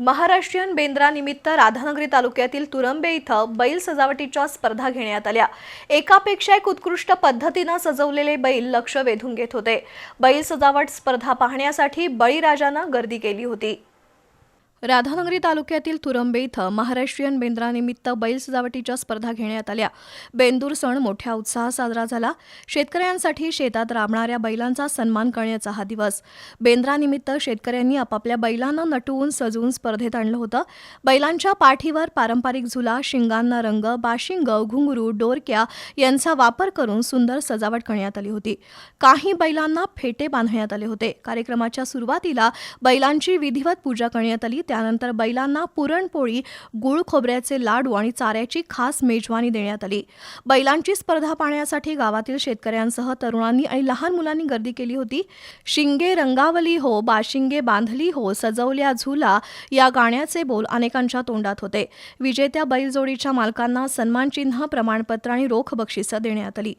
महाराष्ट्रीयन बेंद्रानिमित्त राधानगरी तालुक्यातील तुरंबे इथं बैल सजावटीच्या स्पर्धा घेण्यात आल्या. एकापेक्षा एक उत्कृष्ट पद्धतीनं सजवलेले बैल लक्ष वेधून घेत होते. बैल सजावट स्पर्धा पाहण्यासाठी बळीराजानं गर्दी केली होती. राधानगरी तालुक्यातील तुरंबे इथं महाराष्ट्रीयन बेंद्रानिमित्त बैल सजावटीच्या स्पर्धा घेण्यात आल्या. बेंदूर सण मोठ्या उत्साहात साजरा झाला. शेतकऱ्यांसाठी शेतात राबणाऱ्या बैलांचा सन्मान करण्याचा हा दिवस. बेंद्रानिमित्त शेतकऱ्यांनी आपापल्या बैलांना नटवून सजवून स्पर्धेत आणलं होतं. बैलांच्या पाठीवर पारंपरिक झुला शिंगांना रंग बाशिंग घुंगरू डोरक्या यांचा वापर करून सुंदर सजावट करण्यात आली होती. काही बैलांना फेटे बांधण्यात आले होते. कार्यक्रमाच्या सुरुवातीला बैलांची विधिवत पूजा करण्यात आली. त्यानंतर बैलांना पुरणपोळी गुळ खोबऱ्याचे लाडू आणि चाऱ्याची खास मेजवानी देण्यात आली. बैलांची स्पर्धा पाहण्यासाठी गावातील शेतकऱ्यांसह तरुणांनी आणि लहान मुलांनी गर्दी केली होती. शिंगे रंगावली हो बाशिंगे बांधली हो सजवल्या झुला या गाण्याचे बोल अनेकांच्या तोंडात होते. विजेत्या बैलजोडीच्या मालकांना सन्मानचिन्ह प्रमाणपत्र आणि रोख बक्षिसं देण्यात आली.